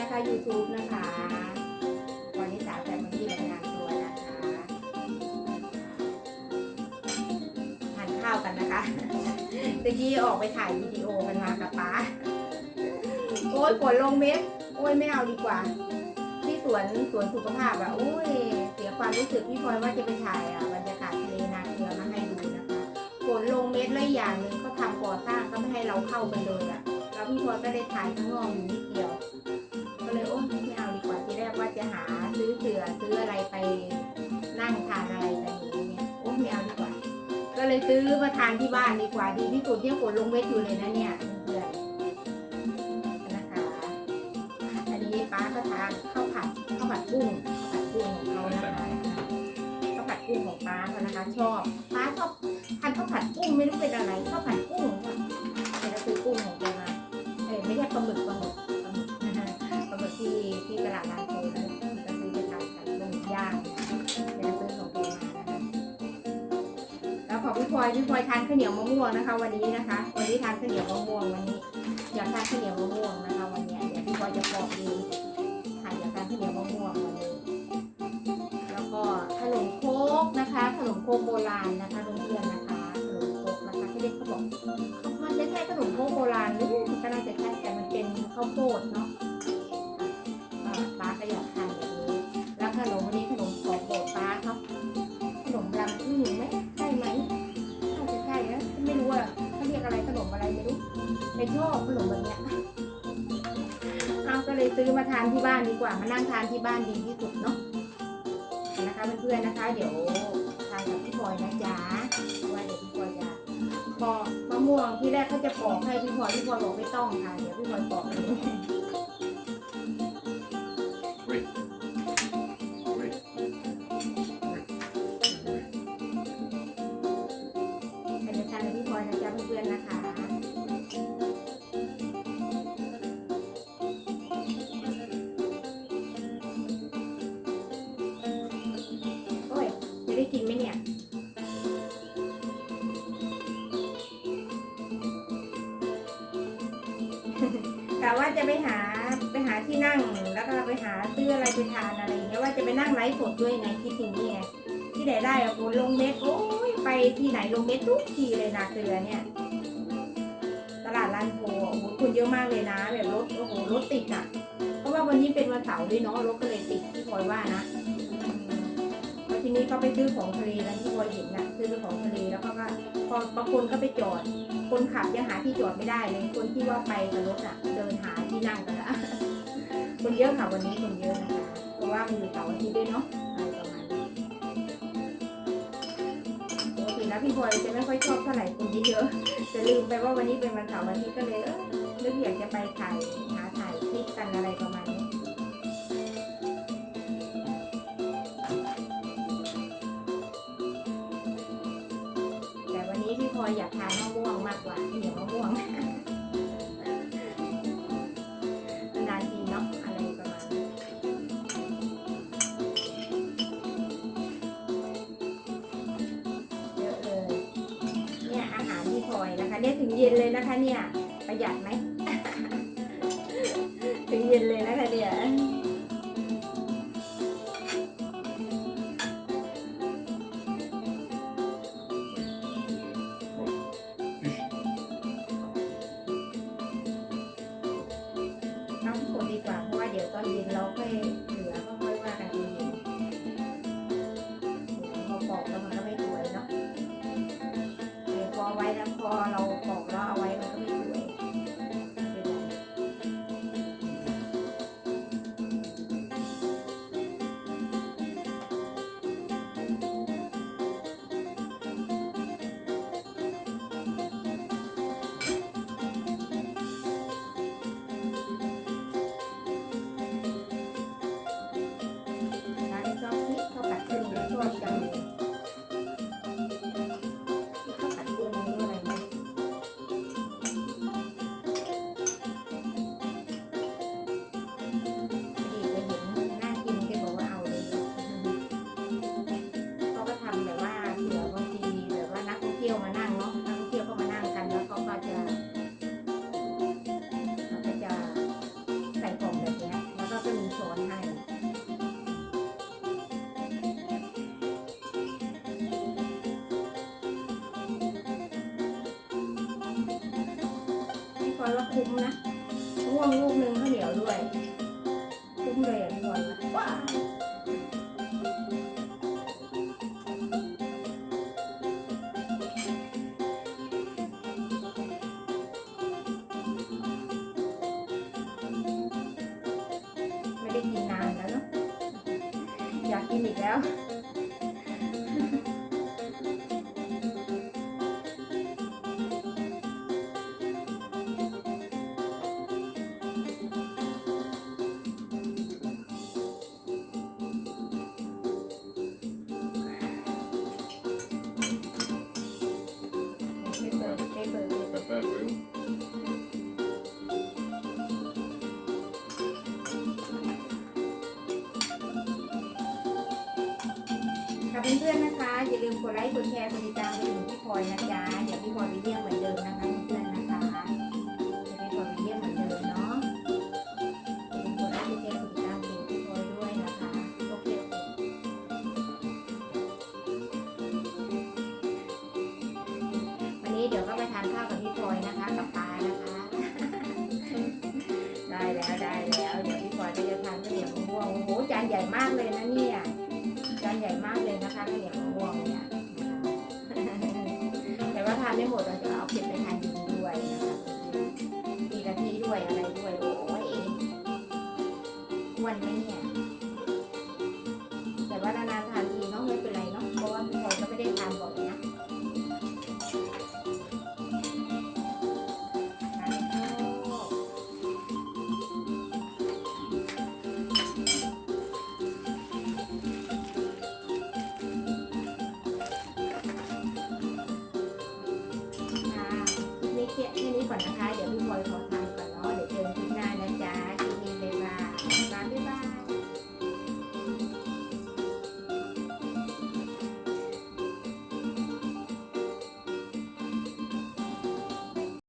นะคะ YouTube นะคะวันนี้สาวแต่มาที่รายงานตัวนะคะทานข้าวกันนะคะตะกี้ออกไปถ่ายวิดีโอกันมากับป้าโอ้ยฝนลงเม็ดโอ้ยไม่เอาดีกว่า ที่สวนสวนสุขภาพอะโอ้ยเสียความรู้สึกพี่พลอยว่าจะไปถ่ายอะบรรยากาศทะเลนาเกลือมาให้ดูนะคะฝนลงเม็ดแล้วอีกอย่างหนึ่งเขาทำก่อสร้างเขาไม่ให้เราเข้าไปเลยอะแล้วพี่พลอยก็ได้ถ่ายข้างนอกอยู่นิดเดียว อเสือซื้ออะไรไปนั่งทานอะไรกันอย่างเงี้ยโอ้ไม่เอาดีกว่า ก็เลยซื้อมาทานที่บ้านดีกว่าดีที่สุดที่ฝนลงเม็ดอยู่เลยนะเนี่ยเพื่อนนะคะอันนี้ป้าก็ทานข้าวผัดข้าวผัดกุ้งข้าวผัดกุ้งของเขานะคะข้าวผัดกุ้งของป้าเขานะคะ ชอบป้าชอบทานข้าวผัดกุ้งไม่รู้เป็นอะไรข้าวผัดกุ้ง ของพี่พลอยพี่พลอยทานข้าวเหนียวมะม่วงนะคะ วันนี้นะคะ วันนี้ทานข้าวเหนียวมะม่วงวันนี้อยากทานข้าวเหนียวมะม่วงนะคะ วันนี้เดี๋ยวพี่พลอยจะบอกดูค่ะอยากทานข้าวเหนียวมะม่วงวันนี้แล้วก็ขนมโคกนะคะขนมโคกโบราณนะคะเพื่อนๆนะคะขนมโคกนะคะที่เด็กเขาบอกมันจะใช่ขนมโคกโบราณหรือมันก็น่าจะใช่แต่มันเป็นข้าวโพดเนาะอ่าป้าก็อยากทานแบบนี้แล้วขนมวันนี้ขน ซื้อมาทานที่บ้านดีกว่ามานั่งทานที่บ้านดีที่สุดเนาะนะคะเพื่อนๆนะคะ เดี๋ยวทานกับพี่พลอยนะจ๊ะว่าเดี๋ยวพี่พลอยจะปอกมะม่วงที่แรกเขาจะปอกให้พี่พลอยพี่พลอยบอกไม่ต้องค่ะเดี๋ยวพี่พลอยปอกเอง กินไหมเนี่ย กะว่าจะไปหาไปหาที่นั่งแล้วก็ไปหาซื้ออะไรไปทานอะไรอย่างเงี้ยว่าจะไปนั่งไลฟ์สดด้วยไงคิดอย่างนี้ไงที่ไหนได้อะโนลงเม็ดโอ้ยไปที่ไหนลงเม็ดทุกทีเลยนาเกลือเนี่ยตลาดลานโพโอ้โหคนเยอะมากเลยนะ แบบรถโอ้โหรถติดอะ เพราะว่าวันนี้เป็นวันเสาร์ด้วยเนาะรถก็เลยติดที่พลอยว่านะ ทีนี้เขาไปซื้อของทะเลแล้วที่พลอยเห็นน่ะซื้อของทะเลแล้วเขาก็พอบางคนก็ไปจอด คนขับยังหาที่จอดไม่ได้เลย คนที่ว่าไปกับรถอะ เดินหาที่นั่งกันละคนเยอะค่ะวันนี้คนเยอะนะคะเพราะว่ามันอยู่เสาร์อาทิตย์ด้วยเนาะอะไรประมาณนี้ปกติแล้วพี่พลอยจะไม่ค่อยชอบเท่าไหร่คนเยอะจะลืมไปว่าวันนี้เป็นวันเสาร์อาทิตย์ก็เลยเออนึกอยากจะไปถ่ายหาถ่ายคลิปกันอะไรประมาณนี้ นะคะ เนี่ยถึงเย็นเลยนะคะเนี่ย ประหยัดไหม ถึงเย็นเลยนะคะเนี่ย เราปอกแล้วเอา พลอยว่าคุ้มนะมะม่วงลูกหนึงข้าวเหนียวด้วย คุ้มเลยอะพี่พลอยว่าว้าวไม่ได้กินนานแล้วเนาะอยากกินอีกแล้ว ค่ะเพื่อนๆนะคะ อย่าลืมกดไลค์กดแชร์กดติดตามไปถึงพี่พลอยนะจ๊ะเดี๋ยวพี่พลอยไปเยี่ยมเหมือนเดิมนะคะเพื่อนๆนะคะเดี๋ยวพี่พลอยไปเยี่ยมเหมือนเดิมเนาะอย่าลืมกดไลค์กดแชร์กดติดตามถึงพี่พลอยด้วยนะคะโอเควันนี้เดี๋ยวก็ไปทานข้าวกับพี่พลอยนะคะกับปานะคะ ได้แล้วได้แล้วเดี๋ยวพี่พลอยก็จะทานข้าวเหนียวมะม่วงโอ้โหจานใหญ่มากเลยนะเนี่ยจานใหญ่มากเลย นะคะข้าวเหนียวมะม่วงเนี่ยแต่ว่าทานไม่หมดเราจะเอาเก็บไปทานดินด้วยนะคะมีกะทิด้วยอะไรด้วยโอ้ยอ้วันไหมเนี่ย นี่แค่แค่นี้ก่อนนะคะ